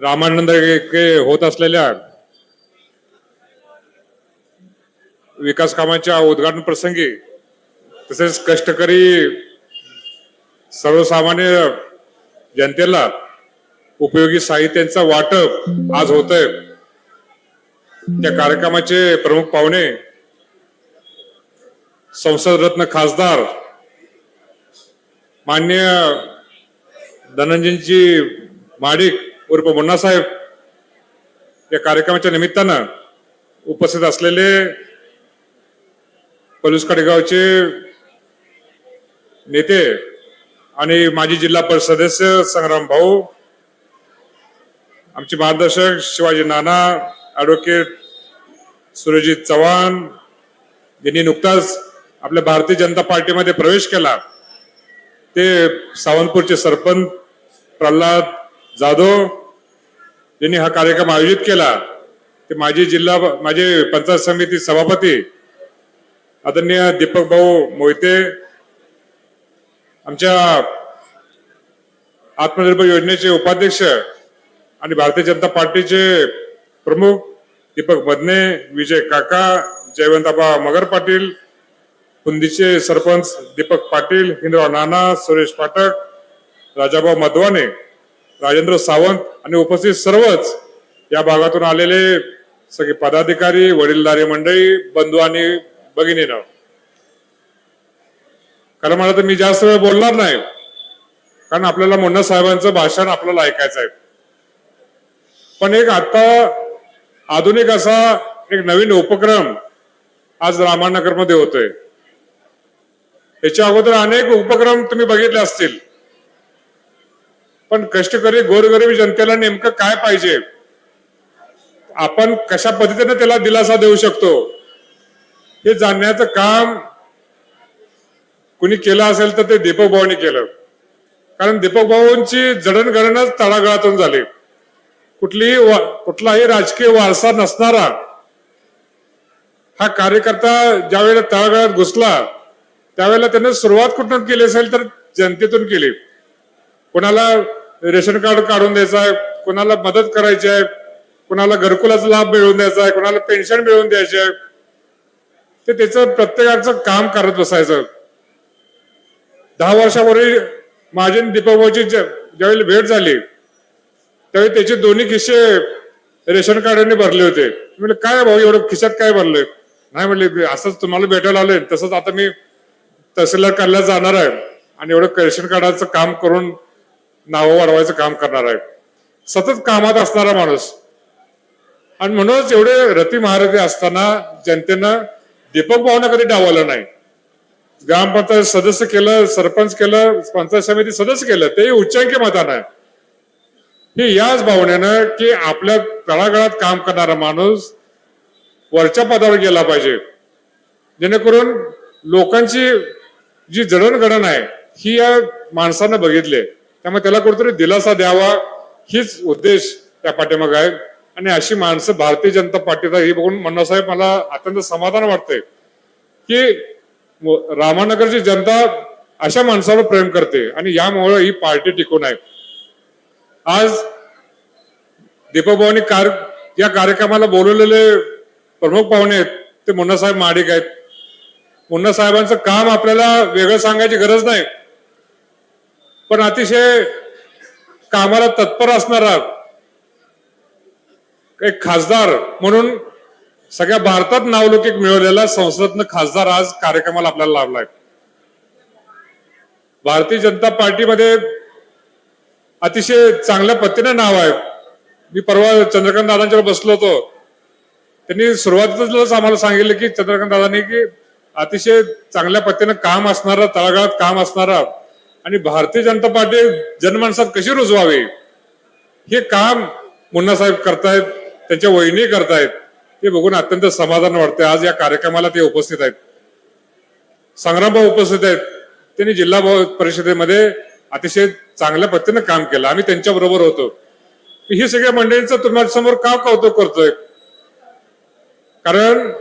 रामानंद होत असलेल्या विकास कामाच्या उद्घाटन प्रसंगी तसेच कष्टकरी सर्वसामान्य जनतेला उपयोगी साहित्यांचा वाटप आज होत आहे त्या कार्यक्रमाचे प्रमुख पाहुणे संसद रत्न खासदार मान्य धनंजयजी माडिक उर्फ मुन्नासाहेब या कार्यक्रमाच्या निमित्तानं उपस्थित असलेले पलूस कडेगावचे नेते आणि माजी जिल्हा परिषद सदस्य संग्राम भाऊ आमचे मार्गदर्शक शिवाजी नाना ॲडव्होकेट सुरजित चव्हाण यांनी नुकताच आपल्या भारतीय जनता पार्टीमध्ये प्रवेश केला ते सावंतपूरचे सरपंच प्रल्हाद जाधव यांनी हा कार्यक्रम आयोजित केला. ते माजी जिल्हा माझे पंचायत समिती सभापती आदरणीय दीपक भाऊ मोहिते आमच्या आत्मनिर्भर योजनेचे उपाध्यक्ष आणि भारतीय जनता पार्टीचे प्रमुख दीपक बदने विजय काका जयवंताबा मगर पाटील कुंदीचे सरपंच दीपक पाटील हिंदराव नाना सुरेश पाठक राजाभाऊ मधवाने राजेंद्र सावंत आणि उपस्थित सर्वच या भागातून आलेले सगळे पदाधिकारी वडीलधारी मंडळी बंधू आणि भगिनीनं. कारण मला तर मी जास्त वेळ बोलणार नाही कारण आपल्याला मुन्ना साहेबांचं भाषण आपल्याला ऐकायचं आहे पण एक आता आधुनिक असा एक नवीन उपक्रम आज रामानगरमध्ये होतोय. याच्या अगोदर अनेक उपक्रम तुम्ही बघितले असतील. पण कष्टकरी गोरगरीब जनतेला नेमकं काय पाहिजे? आपण कशा पद्धतीने त्याला दिलासा देऊ शकतो? हे जाणण्याचं काम कुणी केलं असेल तर ते दीपक भाऊनी केलं. कारण दीपक भाऊंची जडणघडणच तळागाळातून झाली. कुठलीही वा- कुठलाही राजकीय वारसा नसणारा हा कार्यकर्ता ज्यावेळेला तळागाळात घुसला त्यावेळेला त्याने सुरुवात कुठून केली असेल तर जनतेतून केली. कोणाला रेशन कार्ड काढून द्यायचं आहे कोणाला मदत करायची आहे कोणाला घरकुलाचा लाभ मिळवून द्यायचा आहे कोणाला पेन्शन मिळवून द्यायची आहे. ते त्याचं प्रत्येकाचं काम करत बसायचं. दहा वर्षापूर्वी माझी आणि ज्या- ज्यावेळी भेट झाली त्यावेळी त्याचे दोन्ही खिसे रेशन कार्डाने भरले होते. म्हणजे म्हणलं काय भाऊ एवढं खिशात काय भरलंय? नाही म्हणले असंच तुम्हाला भेटायला आलंय तसंच आता मी तहसीलदार कार्यालयात जाणार आहे आणि एवढं रेशन कार्डाचं काम करून नावं वाढवायचं काम करणार आहे. सतत कामात असणारा माणूस. आणि म्हणूनच एवढे रती महारथी असताना जनतेनं दीपक भावना कधी डावलं नाही. ग्रामपंचायत सदस्य केलं सरपंच केलं पंचायत समिती सदस्य केलं ते उच्चांकी मतानं हे याच भावनेनं की आपल्या तळागाळात काम करणारा माणूस वरच्या पदावर गेला पाहिजे. जेणेकरून लोकांची जी जडणघडण आहे ही या माणसानं बघितली त्यामुळे त्याला कुठेतरी दिलासा द्यावा हीच उद्देश त्या पाठीमागे आहे. आणि अशी माणसं भारतीय जनता पार्टीचा ही बघून मन्नासाहेब मला अत्यंत समाधान वाटतंय की रामानगरची जनता अशा माणसावर प्रेम करते आणि यामुळे ही पार्टी टिकून आहे. आज दीपक कार या कार्यक्रमाला बोलवलेले प्रमुख पाहुणे आहेत ते मुन्नासाहेब माडिक आहेत. मुन्ना साहेबांचं काम आपल्याला वेगळं सांगायची गरज नाही. पण अतिशय कामाला तत्पर असणारा एक खासदार म्हणून सगळ्या भारतात नावलौकिक मिळवलेला संसदनं खासदार आज कार्यक्रमाला आपल्याला लाभलाय. भारतीय जनता पार्टीमध्ये अतिशय चांगल्या पद्धतीने नाव आहे. मी परवा चंद्रकांत दादांच्यावर बसलो होतो. त्यांनी सुरुवातीलाच आम्हाला सांगितलं की चंद्रकांत दादांनी की अतिशय चांगल्या पद्धतीनं काम असणारा तळागाळात काम असणारा आणि भारतीय जनता पार्टी जनमानसात कशी रुजवावी? हे काम मुन्नासाहेब करतायत त्यांच्या वहिनी करतायत. हे बघून अत्यंत समाधान वाटतंय. आज या कार्यक्रमाला ते उपस्थित आहेत. संग्रामभाऊ उपस्थित आहेत. त्यांनी जिल्हा परिषदेमध्ये अतिशय चांगल्या पद्धतीनं काम केलं. आम्ही त्यांच्या बरोबर होतो. ही सगळ्या मंडळींचं तुम्हाला समोर का कौतुक करतोय? कारण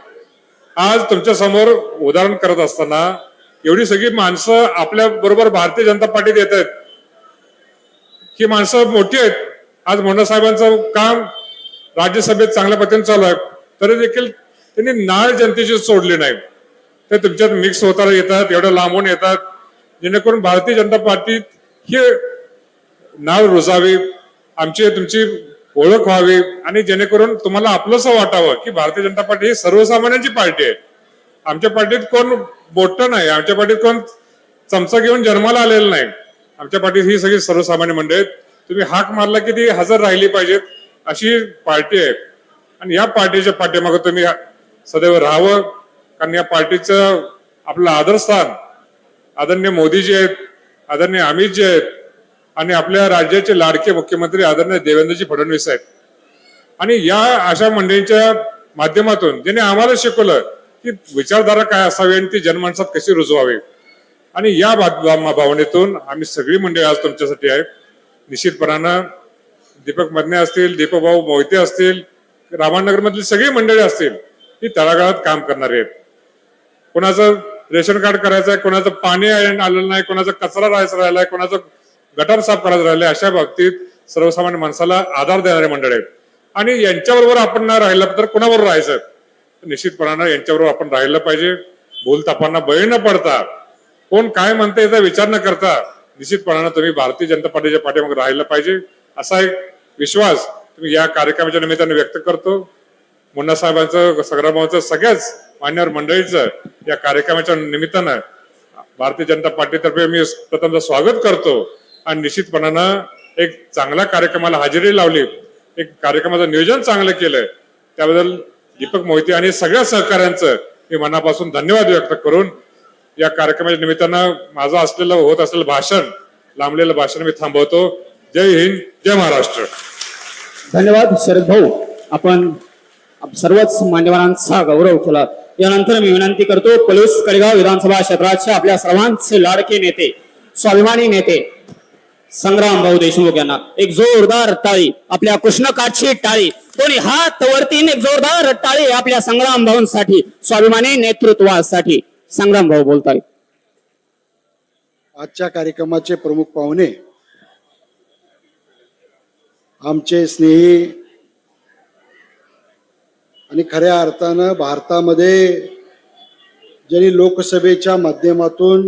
आज तुमच्यासमोर उदाहरण करत असताना एवढी सगळी माणसं आपल्या बरोबर भारतीय जनता पार्टीत येत आहेत. ही माणसं मोठी आहेत. आज मोंडा साहेबांचं काम राज्यसभेत चांगल्या पद्धतीने चालू आहे. तरी देखील त्यांनी नाळ जनतेची सोडली नाही. ते तुमच्यात मिक्स होताना येतात एवढं लांबून येतात. जेणेकरून भारतीय जनता पार्टीत हे नाळ रुजावे आमची तुमची ओळख व्हावी आणि जेणेकरून तुम्हाला आपलंसं वाटावं की भारतीय जनता पार्टी ही सर्वसामान्यांची पार्टी आहे. आमच्या पार्टीत कोण बोटं नाही. आमच्या पार्टीत कोण चमचा घेऊन जन्माला आलेलं नाही. आमच्या पार्टीत ही सगळी सर्वसामान्य मंडळी आहेत. तुम्ही हाक मारला की ती हजर राहिली पाहिजेत अशी पार्टी आहे. आणि या पार्टीच्या पाठीमागे तुम्ही सदैव राहावं. कारण या पार्टीचं आपलं आदरस्थान आदरणीय मोदीजी आहेत आदरणीय अमितजी आहेत आणि आपल्या राज्याचे लाडके मुख्यमंत्री आदरणीय देवेंद्रजी फडणवीस आहेत. आणि या अशा मंडळींच्या माध्यमातून ज्यांनी आम्हाला शिकवलं की विचारधारा काय असावी आणि ती जनमानसात कशी रुजवावी? आणि या भावनेतून आम्ही सगळी मंडळी आज तुमच्यासाठी आहे निश्चितपणानं दीपक मदने असतील दीपकभाऊ मोहिते असतील रामानगर मधली सगळी मंडळी असतील ही तळागाळात काम करणारी आहेत. कोणाचं रेशन कार्ड करायचं आहे कोणाचं पाणी आलेलं नाही कोणाचा कचरा राहायचा राहिलाय कोणाचं गटार साफ करायचं राहिलंय अशा बाबतीत सर्वसामान्य माणसाला आधार देणारे मंडळ आहेत. आणि यांच्याबरोबर आपण नाही राहिलं तर कोणाबरोबर राहायचं? निश्चितपणानं यांच्याबरोबर आपण राहिलं पाहिजे. बोलतापांना बळी न पडता कोण काय म्हणते याचा विचार न करता निश्चितपणानं तुम्ही भारतीय जनता पार्टीच्या पाठीमागे राहिलं पाहिजे. असा एक विश्वास तुम्ही या कार्यक्रमाच्या निमित्ताने व्यक्त करतो. मुन्ना साहेबांचं संग्रामाचं सगळ्याच मान्यवर मंडळीचं या कार्यक्रमाच्या निमित्तानं भारतीय जनता पार्टीतर्फे मी प्रथमचं स्वागत करतो. आणि निश्चितपणानं एक चांगल्या कार्यक्रमाला हजेरी लावली. एक कार्यक्रमाचं नियोजन चांगलं केलं. त्याबद्दल दीपक मोहिते आणि सगळ्या सहकाऱ्यांचं मी मनापासून धन्यवाद व्यक्त करून या कार्यक्रमाच्या निमित्तानं माझं असलेलं होत असलेलं भाषण लांबलेलं भाषण मी थांबवतो. जय हिंद जय महाराष्ट्र. धन्यवाद शरद भाऊ. आपण सर्वच मान्यवरांचा गौरव केला. यानंतर मी विनंती करतो पलूस कडेगाव विधानसभा क्षेत्राचे आपल्या सर्वांचे लाडके नेते स्वाभिमानी नेते संग्राम भाऊ देशमुख यांना. एक जोरदार टाळी आपल्या कृष्णकाठची टाळी. कोणी हात वरती एक जोरदार टाळी आपल्या संग्राम भाऊंसाठी स्वाभिमानी नेतृत्वासाठी. संग्राम भाऊ बोलताय आजच्या कार्यक्रमाचे प्रमुख पाहुणे आमचे स्नेही आणि खऱ्या अर्थानं भारतामध्ये ज्यांनी लोकसभेच्या माध्यमातून